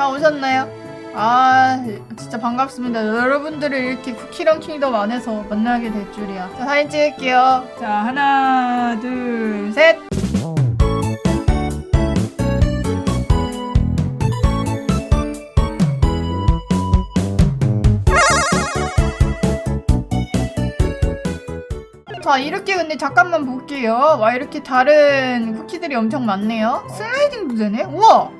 다 오셨나요? 아 진짜 반갑습니다. 여러분들을 이렇게 쿠키런 킹덤 안에서 만나게 될 줄이야. 자 사진 찍을게요. 자 하나 둘셋. 자 이렇게 근데 잠깐만 볼게요. 와 이렇게 다른 쿠키들이 엄청 많네요. 슬라이딩도 되네 우와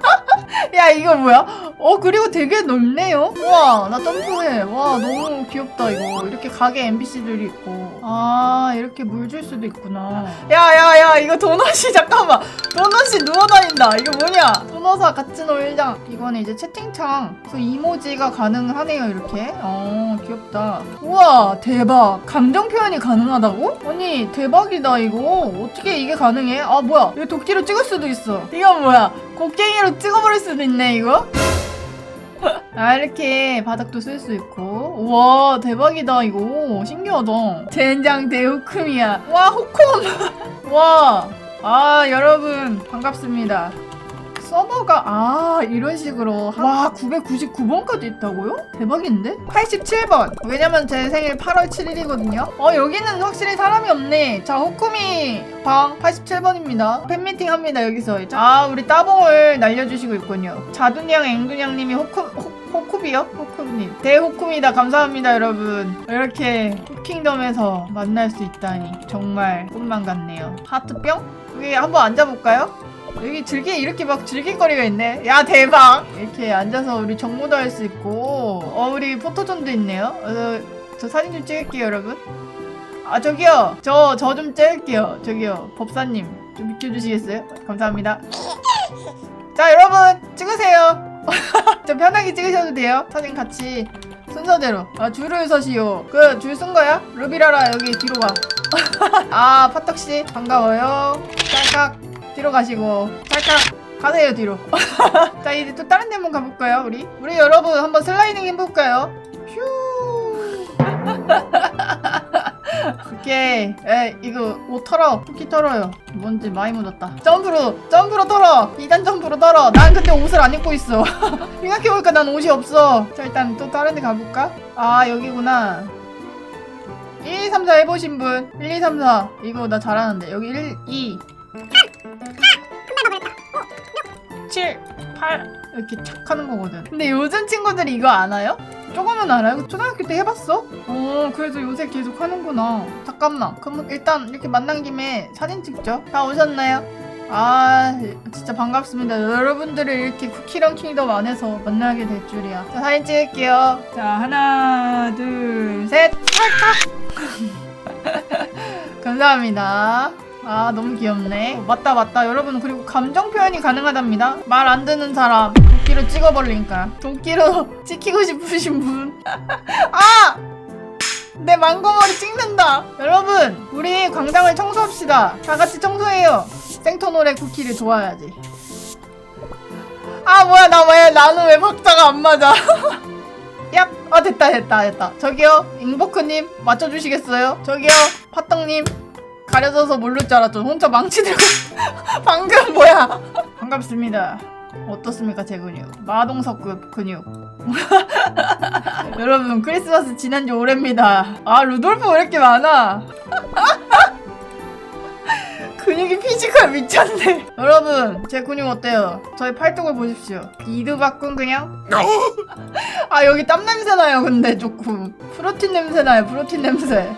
야 이거 뭐야? 어 그리고 되게 넓네요? 우와 나 점프해. 와 너무 귀엽다 이거. 이렇게 가게 NPC들이 있고. 아 이렇게 물 줄 수도 있구나. 야야야 이거 도넛이 잠깐만. 도넛이 누워다닌다. 이거 뭐냐? 도넛아 같이 놀자. 이거는 이제 채팅창. 그래서 이모지가 가능하네요 이렇게. 어 귀엽다. 우와 대박. 감정 표현이 가능하다고? 아니 대박이다 이거. 어떻게 이게 가능해? 아 뭐야? 이거 도끼로 찍을 수도 있어. 이건 뭐야? 곡괭이로 찍어버릴 수도 있네 이거? 아 이렇게 바닥도 쓸 수 있고. 우와 대박이다 이거. 신기하다. 젠장 대호쿰이야. 와 호쿰 와아 여러분 반갑습니다 서버가 아 이런 식으로 와 999번까지 있다고요? 대박인데? 87번 왜냐면 제 생일 8월 7일이거든요 어 여기는 확실히 사람이 없네 자 호쿠미 방 87번입니다 팬미팅 합니다 여기서 아 우리 따봉을 날려주시고 있군요 자둔양 앵둔양님이 호쿠 호, 호쿠비요? 호쿠비님 대호쿠입니다 감사합니다 여러분 이렇게 호킹덤에서 만날 수 있다니 정말 꿈만 같네요 하트병? 여기 한번 앉아볼까요? 여기 즐기 이렇게 막 즐길거리가 있네. 야 대박. 이렇게 앉아서 우리 정모도 할 수 있고, 어 우리 포토존도 있네요. 어, 저 사진 좀 찍을게요, 여러분. 아 저기요, 저 저 좀 찍을게요. 저기요, 법사님 좀 비켜주시겠어요? 감사합니다. 자 여러분 찍으세요. 좀 편하게 찍으셔도 돼요. 사진 같이 순서대로. 아 줄을 서시오. 그 줄 쓴 거야? 루비라라 여기 뒤로 가. 아 파떡 씨 반가워요. 짤깍. 뒤로 가시고. 살짝 가세요 뒤로. 자 이제 또 다른 데 한번 가볼까요 우리? 우리 여러분 한번 슬라이딩 해볼까요? 휴. 오케이. 에 이거 옷 털어. 쿠키 털어요. 뭔지 많이 묻었다. 점프로 점프로 털어. 2단 점프로 털어. 난 근데 옷을 안 입고 있어. 생각해보니까 난 옷이 없어. 자 일단 또 다른 데 가볼까? 아 여기구나. 1, 2, 3, 4 해보신 분. 1, 2, 3, 4 이거 나 잘하는데. 여기 1, 2 7, 8 이렇게 착 하는 거거든. 근데 요즘 친구들이 이거 아나요? 조금은 알아요? 초등학교 때 해봤어? 어, 그래서 요새 계속 하는구나. 잠깐만. 그럼 일단 이렇게 만난 김에 사진 찍죠. 다 오셨나요? 아, 진짜 반갑습니다. 여러분들을 이렇게 쿠키런 킹덤 안에서 만나게 될 줄이야. 자, 사진 찍을게요. 자, 하나, 둘, 셋. 감사합니다. 아 너무 귀엽네. 어, 맞다 맞다. 여러분 그리고 감정 표현이 가능하답니다. 말 안 듣는 사람 도끼로 찍어버리니까. 도끼로 찍히고 싶으신 분. 아! 내 망고머리 찍는다. 여러분 우리 광장을 청소합시다. 다 같이 청소해요. 생토 노래 쿠키를 좋아해야지. 아 뭐야 나 왜 나는 왜 박자가 안 맞아? 얍! 아 됐다 됐다 됐다. 저기요 잉보크님 맞춰주시겠어요? 저기요 파떡님 가려져서 모를 줄 알았죠. 혼자 망치 들고 방금 뭐야? 반갑습니다. 어떻습니까 제 근육? 마동석급 근육. 여러분 크리스마스 지난 지 오래입니다. 아 루돌프 왜 이렇게 많아? 근육이 피지컬 미쳤네. 여러분 제 근육 어때요? 저희 팔뚝을 보십시오. 이두박군 그냥? 아 여기 땀 냄새 나요 근데 조금. 프로틴 냄새 나요 프로틴 냄새.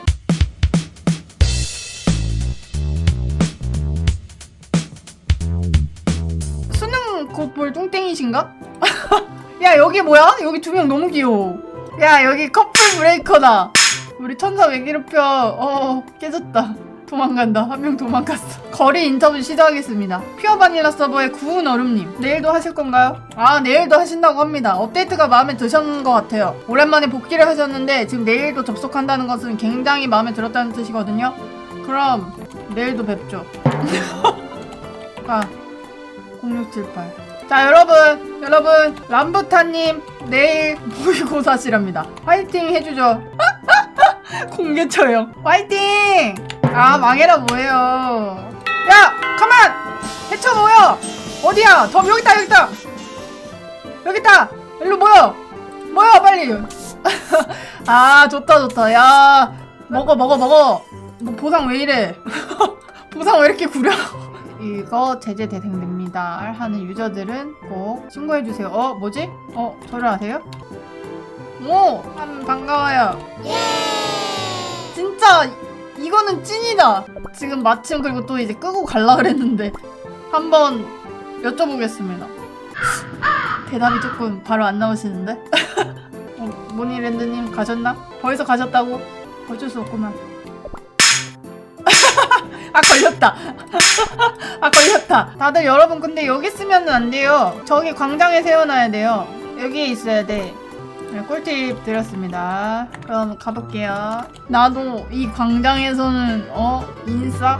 곧볼 뚱땡이신가? 야 여기 뭐야? 여기 두 명 너무 귀여워. 야 여기 커플 브레이커다. 우리 천사 왜 괴롭혀 어 깨졌다. 도망간다. 한 명 도망갔어. 거리 인터뷰 시작하겠습니다. 퓨어 바닐라 서버의 구운 얼음님 내일도 하실 건가요? 아 내일도 하신다고 합니다. 업데이트가 마음에 드셨는 것 같아요. 오랜만에 복귀를 하셨는데 지금 내일도 접속한다는 것은 굉장히 마음에 들었다는 뜻이거든요. 그럼 내일도 뵙죠. 아 0678. 자, 여러분, 여러분, 람부타님, 내일 모의고사시랍니다. 화이팅 해주죠. 공개 처형. 화이팅! 아, 망해라 뭐예요. 야, 가만! 해쳐 모여! 어디야? 덤 여기 있다 여기 있다. 여기 있다. 일로 모여. 모여 빨리. 아 좋다 좋다. 야 먹어 먹어 먹어. 뭐 보상 왜 이래? 보상 왜 이렇게 구려? 이거 제재 대행됩니다. 하는 유저들은 꼭 신고해 주세요. 어 뭐지? 어 저를 아세요? 오, 한 반가워요. 진짜 이거는 찐이다. 지금 마침 그리고 또 이제 끄고 갈라 그랬는데 한번 여쭤보겠습니다. 대답이 조금 바로 안 나오시는데? 어, 모니랜드님 가셨나? 벌써 가셨다고? 어쩔 수 없구만. 아 걸렸다. 아 걸렸다. 다들 여러분 근데 여기 쓰면 안 돼요. 저기 광장에 세워놔야 돼요. 여기에 있어야 돼. 네, 꿀팁 드렸습니다. 그럼 가볼게요. 나도 이 광장에서는 어 인싸